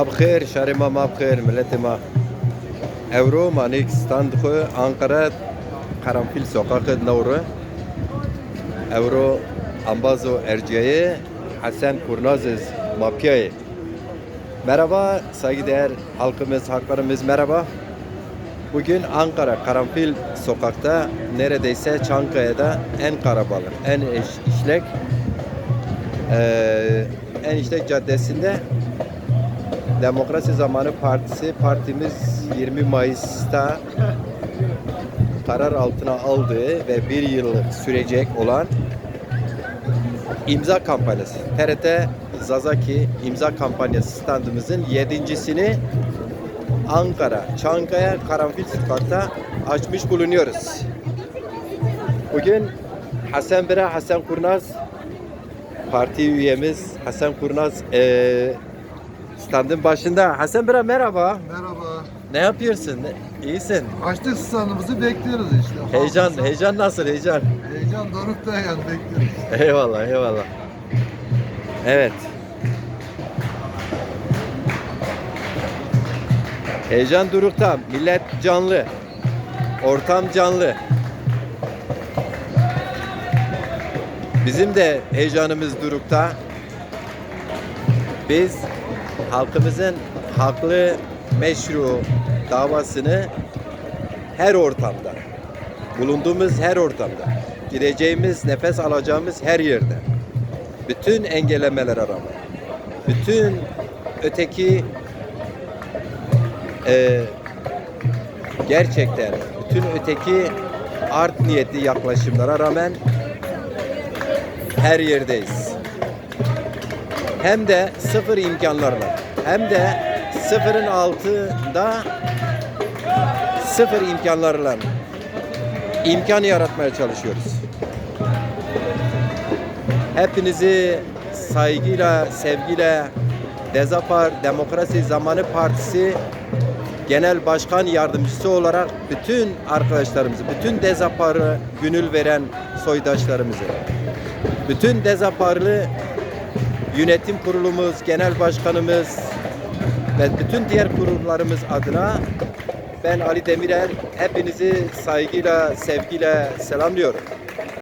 Mabxir, şerima mabxir, milletima. Evro manik stand xo Ankara Karanfil sokakı Navru. Evro ambazo Erciye'yi Hasan Kurnazız Mapya'yı. Merhaba saygıdeğer halkımız, haklarımız merhaba. Bugün Ankara Karanfil sokakta neredeyse Çankaya'da en karabalık, en iş- işlek eee, en işlek caddesinde Demokrasi Zamanı Partisi partimiz 20 Mayıs'ta karar altına aldığı ve bir yıllık sürecek olan imza kampanyası. TRT Zazaki imza kampanyası standımızın yedincisini Ankara, Çankaya, Karanfil Sokak'ta açmış bulunuyoruz. Bugün Hasan Bira, Hasan Kurnaz parti üyemiz Hasan Kurnaz eee standın başında. Hasan Bira merhaba. Merhaba. Ne yapıyorsun? İyisin. Açtık standımızı bekliyoruz işte. Heyecan, Halkımızın- heyecan nasıl heyecan? Heyecan dorukta yani bekliyoruz. Eyvallah, eyvallah. Evet. Heyecan durukta, millet canlı, ortam canlı. Bizim de heyecanımız durukta. Biz halkımızın haklı, meşru davasını her ortamda, bulunduğumuz her ortamda, gireceğimiz, nefes alacağımız her yerde, bütün engellemeler rağmen, bütün öteki e, gerçekten bütün öteki art niyetli yaklaşımlara rağmen her yerdeyiz. Hem de sıfır imkanlarla, hem de sıfırın altında sıfır imkanlarla imkan yaratmaya çalışıyoruz. Hepinizi saygıyla, sevgiyle Dezapar Demokrasi Zamanı Partisi Genel Başkan Yardımcısı olarak bütün arkadaşlarımızı, bütün Dezapar'ı gönül veren soydaşlarımızı, bütün Dezaparlı yönetim kurulumuz, genel başkanımız ve bütün diğer kurumlarımız adına ben Ali Demirer hepinizi saygıyla, sevgiyle selamlıyorum.